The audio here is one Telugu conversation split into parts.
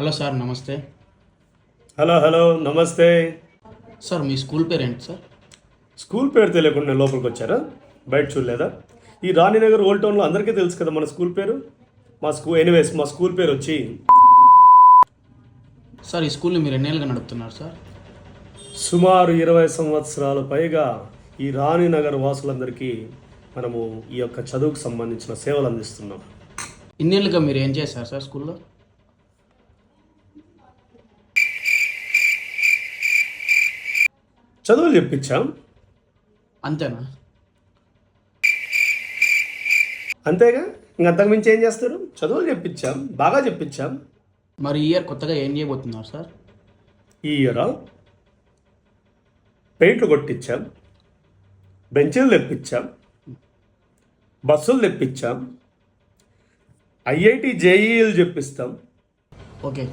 హలో సార్ నమస్తే. హలో హలో నమస్తే. సార్ మీ స్కూల్ పేరు ఏంటి సార్? స్కూల్ పేరు తెలియకుండా లోపలికి వచ్చారా? బయట చూడలేదా? ఈ రాణినగర్ ఓల్డ్ టౌన్లో అందరికీ తెలుసు కదా మన స్కూల్ పేరు? మా స్కూల్ ఎనీవేస్ మా స్కూల్ పేరు వచ్చి సార్ ఈ స్కూల్ని మీరు ఎన్నేళ్ళుగా నడుపుతున్నారు సార్? సుమారు ఇరవై సంవత్సరాల పైగా ఈ రాణినగర్ వాసులందరికీ మనము ఈ యొక్క చదువుకు సంబంధించిన సేవలు అందిస్తున్నాం. ఇన్నేళ్ళుగా మీరు ఏం చేశారు సార్ స్కూల్లో? చదువులు చెప్పించాం. అంతేనా? అంతేగా? ఇంక అంతకుమించి ఏం చేస్తారు చదువులు చెప్పించాం బాగా చెప్పించాం. మరి ఈ ఇయర్ కొత్తగా ఏం చేయబోతున్నారు సార్? ఈ ఇయర్ పెయింట్లు కొట్టించాం బెంచీలు తెప్పించాం బస్సులు తెప్పించాం ఐఐటి జేఈలు చెప్పిస్తాం. Okay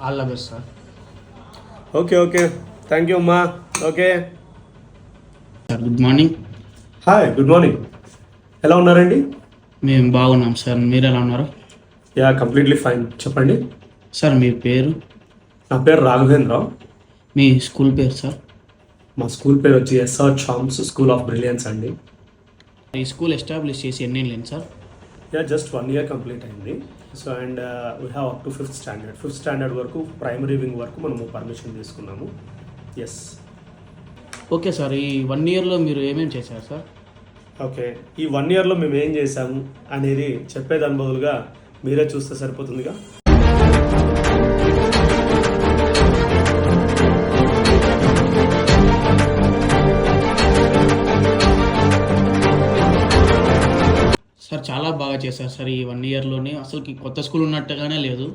all the best sir. Okay okay. Thank you అమ్మా. Okay. Sir good morning. Hi good morning. ఎలా ఉన్నారండి? మేము బాగున్నాం సార్. మీరు ఎలా ఉన్నారు? Yeah completely fine. చెప్పండి. సార్ మీ పేరు? నా పేరు రాఘవేంద్రరావు. మీ స్కూల్ పేరు సార్? మా స్కూల్ పేరు వచ్చి SR charms school of brilliance అండి. ఈ స్కూల్ ఎస్టాబ్లిష్ చేసి ఎన్నేళ్ళు sir? Yeah just one year complete అయింది. So and we have up to fifth standard fifth standard వరకు ప్రైమరీ వింగ్ వరకు మనము పర్మిషన్ తీసుకున్నాము. ఎస్ ఓకే సార్ ఈ వన్ ఇయర్లో మీరు ఏమేమి చేశారు సార్? ఓకే ఈ వన్ ఇయర్లో మేము ఏం చేసాము అనేది చెప్పేదాని బదులుగా మీరే చూస్తే సరిపోతుందిగా? సార్ చాలా బాగా చేశారు సార్ ఈ వన్ ఇయర్లోనే. అసలుకి కొత్త స్కూల్ ఉన్నట్టుగానే లేదు.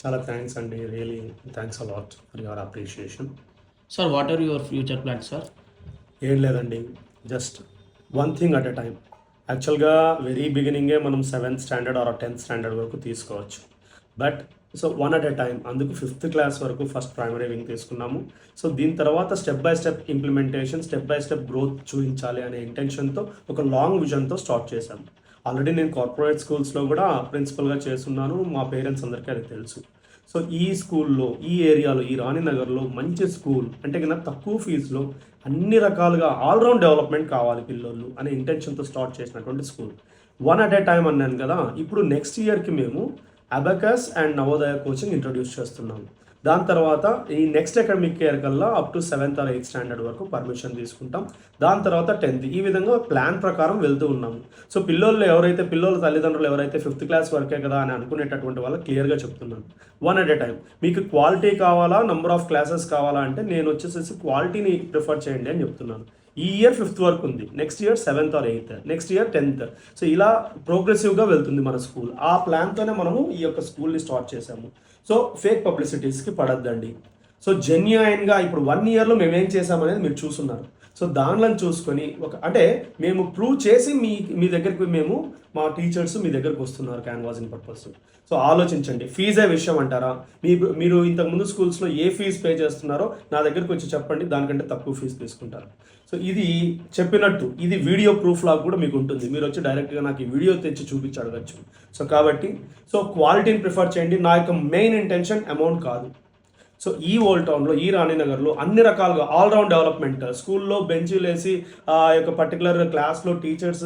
చాలా థ్యాంక్స్ అండి really thanks a lot for your appreciation. Sir what are your future plans sir ఏం లేదండి. Just one thing at a time యాక్చువల్గా వెరీ బిగినింగే మనం seventh standard or tenth standard వరకు తీసుకోవచ్చు. But so one at a time అందుకు ఫిఫ్త్ క్లాస్ వరకు ఫస్ట్ ప్రైమరీ వింగ్ తీసుకున్నాము. సో దీని తర్వాత step by step implementation step by step growth చూపించాలి అనే ఇంటెన్షన్తో ఒక లాంగ్ విజన్తో స్టార్ట్ చేశాము. ఆల్రెడీ నేను కార్పొరేట్ స్కూల్స్లో కూడా ప్రిన్సిపల్గా చేస్తున్నాను. మా పేరెంట్స్ అందరికీ అది తెలుసు. సో ఈ స్కూల్లో ఈ ఏరియాలో ఈ రాణినగర్లో మంచి స్కూల్ అంటే కన్నా తక్కువ ఫీజులో అన్ని రకాలుగా ఆల్రౌండ్ డెవలప్మెంట్ కావాలి పిల్లలు అనే ఇంటెన్షన్తో స్టార్ట్ చేసినటువంటి school. One at a time అన్నాను కదా ఇప్పుడు నెక్స్ట్ ఇయర్కి మేము abacus and Navodaya coaching introduce చేస్తున్నాము. దాని తర్వాత ఈ నెక్స్ట్ అకాడమిక్ ఇయర్ కల్లా up to seventh or eighth standard వరకు పర్మిషన్ తీసుకుంటాం. దాని తర్వాత టెన్త్ ఈ విధంగా ప్లాన్ ప్రకారం వెళ్తూ ఉన్నాము సో పిల్లలు ఎవరైతే పిల్లల తల్లిదండ్రులు ఎవరైతే ఫిఫ్త్ క్లాస్ వరకే కదా అని అనుకునేటటువంటి వాళ్ళకి క్లియర్గా చెప్తున్నాను. వన్ అట్ ఎ టైం మీకు క్వాలిటీ కావాలా? నెంబర్ ఆఫ్ క్లాసెస్ కావాలా? అంటే నేను వచ్చేసేసి క్వాలిటీని ప్రిఫర్ చేయండి అని చెప్తున్నాను. ఈ ఇయర్ ఫిఫ్త్ వరకు ఉంది. Next year seventh or eighth next year tenth so ఇలా ప్రోగ్రెసివ్గా వెళ్తుంది మన స్కూల్ ఆ ప్లాన్తోనే మనము ఈ యొక్క స్కూల్ని స్టార్ట్ చేసాము సో ఫేక్ పబ్లిసిటీస్కి పడద్దండి. సో జెన్యున్గా ఇప్పుడు వన్ ఇయర్లో మేము ఏం చేసామనేది మీరు చూస్తున్నారు. సో దానిలను చూసుకొని ఒక అంటే మేము ప్రూవ్ చేసి మీ మీ దగ్గరికి మేము మా టీచర్స్ మీ దగ్గరకు వస్తున్నారు క్యాన్వాసింగ్ పర్పస్ సో ఆలోచించండి. ఫీజే విషయం అంటారా? మీ మీరు ఇంతకుముందు స్కూల్స్లో ఏ ఫీజు పే చేస్తున్నారో నా దగ్గరికి వచ్చి చెప్పండి. దానికంటే తక్కువ ఫీజు తీసుకుంటారు. సో ఇది చెప్పినట్టు ఇది వీడియో ప్రూఫ్ లాగా కూడా మీకు ఉంటుంది. మీరు వచ్చి డైరెక్ట్గా నాకు ఈ వీడియో తెచ్చి చూపించి అడగచ్చు. సో కాబట్టి సో క్వాలిటీని ప్రిఫర్ చేయండి. నా యొక్క మెయిన్ ఇంటెన్షన్ అమౌంట్ కాదు. సో ఈ ఓల్డ్ టౌన్లో ఈ రాణినగర్లో అన్ని రకాలుగా ఆల్రౌండ్ డెవలప్మెంట్ స్కూల్లో బెంచీలు వేసి ఆ యొక్క పర్టికులర్ క్లాస్లో టీచర్స్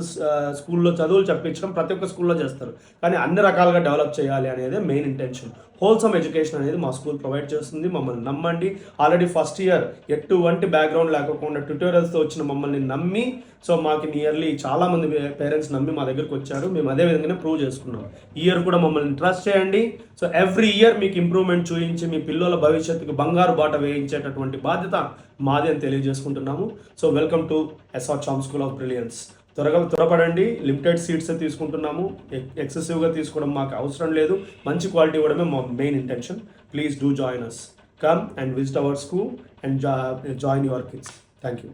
స్కూల్లో చదువులు చెప్పించడం ప్రతి ఒక్క స్కూల్లో చేస్తారు. కానీ అన్ని రకాలుగా డెవలప్ చేయాలి అనేది మెయిన్ ఇంటెన్షన్ హోల్సమ్ ఎడ్యుకేషన్ అనేది మా స్కూల్ ప్రొవైడ్ చేస్తుంది. మమ్మల్ని నమ్మండి. ఆల్రెడీ ఫస్ట్ ఇయర్ ఎటువంటి బ్యాక్గ్రౌండ్ లేకపోకుండా ట్యూటోరియల్స్తో వచ్చిన మమ్మల్ని నమ్మి సో మాకు నియర్లీ చాలామంది పేరెంట్స్ నమ్మి మా దగ్గరికి వచ్చారు. మేము అదే విధంగానే ప్రూవ్ చేసుకున్నాం. ఈ ఇయర్ కూడా మమ్మల్ని ట్రస్ట్ చేయండి. సో ఎవ్రీ ఇయర్ మీకు ఇంప్రూవ్మెంట్ చూపించి మీ పిల్లల భవిష్యత్తుకు బంగారు బాట వేయించేటటువంటి బాధ్యత మాదే అని తెలియజేసుకుంటున్నాము. So welcome to SR charm school of brilliance త్వరగా త్వరపడండి. లిమిటెడ్ సీట్స్ తీసుకుంటున్నాము. ఎక్సెసివ్గా తీసుకోవడం మాకు అవసరం లేదు. మంచి క్వాలిటీ ఇవ్వడమే మా main intention. Please do join us come and visit our school and join your kids. Thank you